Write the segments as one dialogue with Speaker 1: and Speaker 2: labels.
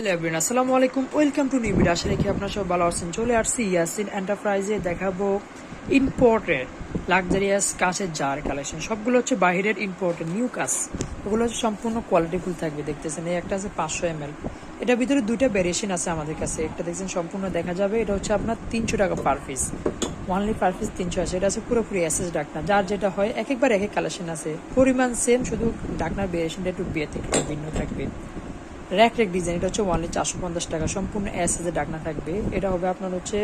Speaker 1: Hello everyone আসসালামু আলাইকুম welcome to new video আশা রাখি আপনারা সব ভালো আছেন। চলে আসছি ইয়াসিন এন্টারপ্রাইজে দেখাবো ইম্পোর্টেড লাক্সারিয়াস কাঁচের জার কালেকশন সবগুলো হচ্ছে বাইরের ইম্পোর্টেড নিউ কাজ ওগুলো হচ্ছে সম্পূর্ণ কোয়ালিটিফুল থাকবে। দেখতেছেন, এই একটা আছে পাঁচশো এম এল এটার ভিতরে দুইটা ভ্যারিয়েশন আছে আমাদের কাছে। একটা দেখছেন, সম্পূর্ণ দেখা যাবে। এটা হচ্ছে আপনার তিনশো টাকা per piece only per piece তিনশো আছে। এটা আছে পুরোপুরি এসএস ডাকনা যার যেটা হয়, এক একবার এক এক কালেকশন আছে। পরিমাণ সেম শুধু ডাকনার ভ্যারিয়েশনটা একটু বিয়ে থেকে ভিন্ন থাকবে। র্যাক র্যাক ডিজাইন, এটা হচ্ছে ওয়ানলি চারশো পঞ্চাশ টাকা। সম্পূর্ণ এসএসের ডাকনা থাকবে। এটা হবে আপনার হচ্ছে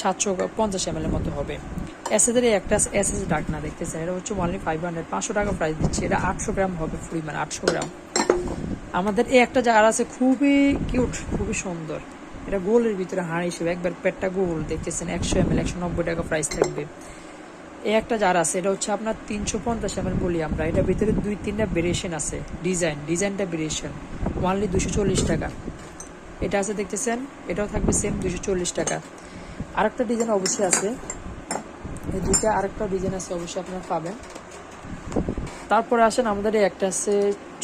Speaker 1: সাতশো পঞ্চাশ এম এর মতো হবে। এসএসের একটা এসএস ডাকনা দেখতেছেন এটা হচ্ছে ওয়ানলি ফাইভ হান্ড্রেড পাঁচশো টাকা প্রাইস দিচ্ছে। এটা আটশো গ্রাম হবে পরিমাণ আটশো গ্রাম। আমাদের এই একটা জায়গা আছে, খুবই কিউট খুবই সুন্দর। এটা গোলের ভিতরে হাড় হিসেবে, একবার পেটটা গোল, দেখতেছেন, একশো এম এল একশো নব্বই টাকা প্রাইস থাকবে। এই একটা যার আছে, এটা হচ্ছে আপনার তিনশো পঞ্চাশ এম বলি আমরা। এটার ভিতরে দুই তিনটা ভেরিয়েশন আছে। ডিজাইন, ডিজাইনটা ভেরিয়েশন ওয়ানলি দুশো চল্লিশ টাকা। এটা আছে দেখতেছেন, এটাও থাকবে সেম দুশো চল্লিশ টাকা। আরেকটা ডিজাইন অবশ্যই আছে। এই দুইটা আরেকটা ডিজাইন আছে অবশ্যই আপনারা পাবেন। তারপরে আসেন, আমাদের একটা আছে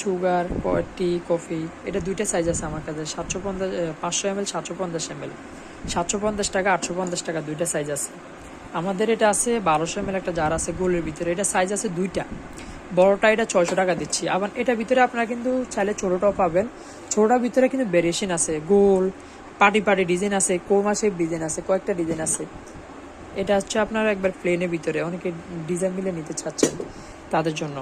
Speaker 1: সুগার টি, কফি। এটা দুইটা সাইজ আছে আমার কাছে, সাতশো পঞ্চাশ পাঁচশো এম এল, সাতশো পঞ্চাশ এম এল। সাতশো পঞ্চাশ টাকা, আটশো পঞ্চাশ টাকা দুইটা সাইজ আছে। আমাদের এটা আছে বারোশো এম একটা জার আছে, গোলের ভিতরে। এটা সাইজ আছে দুইটা। বড়টা এটা ছয়শো টাকা দিচ্ছি। আবার এটার ভিতরে আপনারা কিন্তু চাইলে ছোটোটাও পাবেন। ছোটোটার ভিতরে কিন্তু ভেরিয়েশন আছে। গোল পার্টি পার্টি ডিজাইন আছে কোরমা শেপ ডিজাইন আছে, কয়েকটা ডিজাইন আছে। এটা হচ্ছে আপনার একবার প্লেনের ভিতরে, অনেকে ডিজাইন মিলে নিতে চাচ্ছেন তাদের জন্য।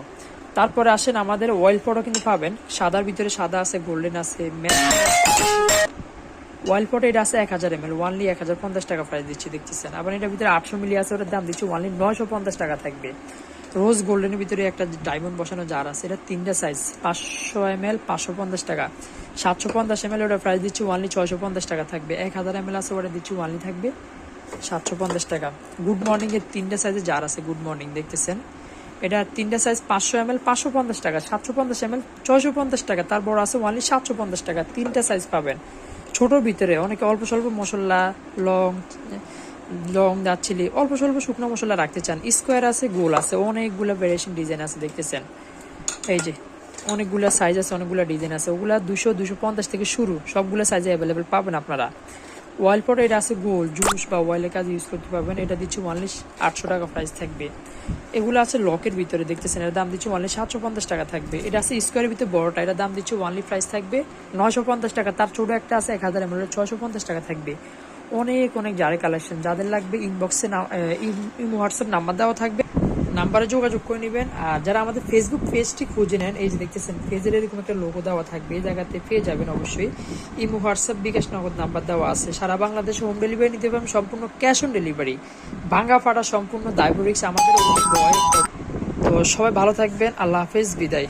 Speaker 1: তারপরে আসেন আমাদের অয়েল পটও কিন্তু পাবেন। সাদার ভিতরে সাদা আছে গোল্ডেন আছে ওয়াইল পটে এটা আছে এক হাজার এম এল ওয়ানলি এক হাজার পঞ্চাশ টাকা প্রাইস দিচ্ছি, দেখতেছেন। আবার এটার ভিতরে আটশো মিলি আছে, ওটার দাম দিচ্ছি ওয়ানলি নয়শো পঞ্চাশ টাকা থাকবে। রোজ গোল্ডেনের ভিতরে একটা ডায়মন্ড বসানো জার আছে। এটা তিনটা সাইজ পাঁচশো এম এল পাঁচশো পঞ্চাশ টাকা। সাতশো পঞ্চাশ এম এল ওটা প্রাইস দিচ্ছি ওয়ানলি ছয়শো পঞ্চাশ টাকা থাকবে। এক হাজার এম এল আছে ওটা দিচ্ছি ওয়ানলি থাকবে সাতশো পঞ্চাশ টাকা। গুড মর্নিং এর তিনটা সাইজে জার আছে গুড মর্নিং দেখতেছেন? এটা তিনটা সাইজ পাঁচশো এম এল পাঁচশো পঞ্চাশ টাকা। সাতশো পঞ্চাশ এম এল ছয়শো পঞ্চাশ টাকা। তার বড় আছে ওয়ানলি সাতশো পঞ্চাশ টাকা। তিনটা সাইজ পাবেন। ছোটোর ভিতরে অনেকে অল্প স্বল্প মশলা, লং লং দারচিলি অল্প স্বল্প শুকনো মশলা রাখতে চান। স্কোয়ার আছে, গোল আছে, অনেকগুলো ভ্যারিয়েশন ডিজাইন আছে দেখতেছেন। এই যে, অনেকগুলো সাইজ আছে, অনেকগুলো ডিজাইন আছে। ওগুলা দুশো দুশো পঞ্চাশ থেকে শুরু, সবগুলো সাইজে অ্যাভেলেবেল পাবেন আপনারা। ওয়াইল পট এটা আছে গোল জুস বা ওয়াইলের কাজ ইউজ করতে পারবেন। এটা দিচ্ছি ওয়ানলি আটশো টাকা প্রাইস থাকবে। এগুলো আছে লকের ভিতরে দেখতেছেন, এর দাম দিচ্ছি ওয়ানলি সাতশো পঞ্চাশ টাকা থাকবে। এটা আছে স্কোয়ারের ভিতরে বড়টা এটা দাম দিচ্ছি ওয়ানলি প্রাইস থাকবে। নয়শো পঞ্চাশ টাকা, তার ছোটো একটা আছে, এক হাজার এমএল ছয়শো পঞ্চাশ টাকা থাকবে। অনেক অনেক জারে কালেকশন যাদের লাগবে ইনবক্সে ইমো হোয়াটসঅ্যাপ নাম্বার দেওয়া থাকবে। নাম্বারে যোগাযোগ করে নেবেন। আর যারা আমাদের ফেসবুক পেজটি খুঁজে নেন, এই যে দেখতেছেন পেজের এরকম একটা লোগো দেওয়া থাকবে। এই জায়গাতে পেয়ে যাবেন অবশ্যই। ইমো হোয়াটসঅ্যাপ বিকাশ নগদ নাম্বার দেওয়া আছে। সারা বাংলাদেশে হোম ডেলিভারি নিতে পারবেন, সম্পূর্ণ ক্যাশ অন ডেলিভারি ভাঙ্গা ফাটা, সম্পূর্ণ দায়বরিক্স আমাদের তো সবাই ভালো থাকবেন। আল্লাহ হাফেজ, বিদায়।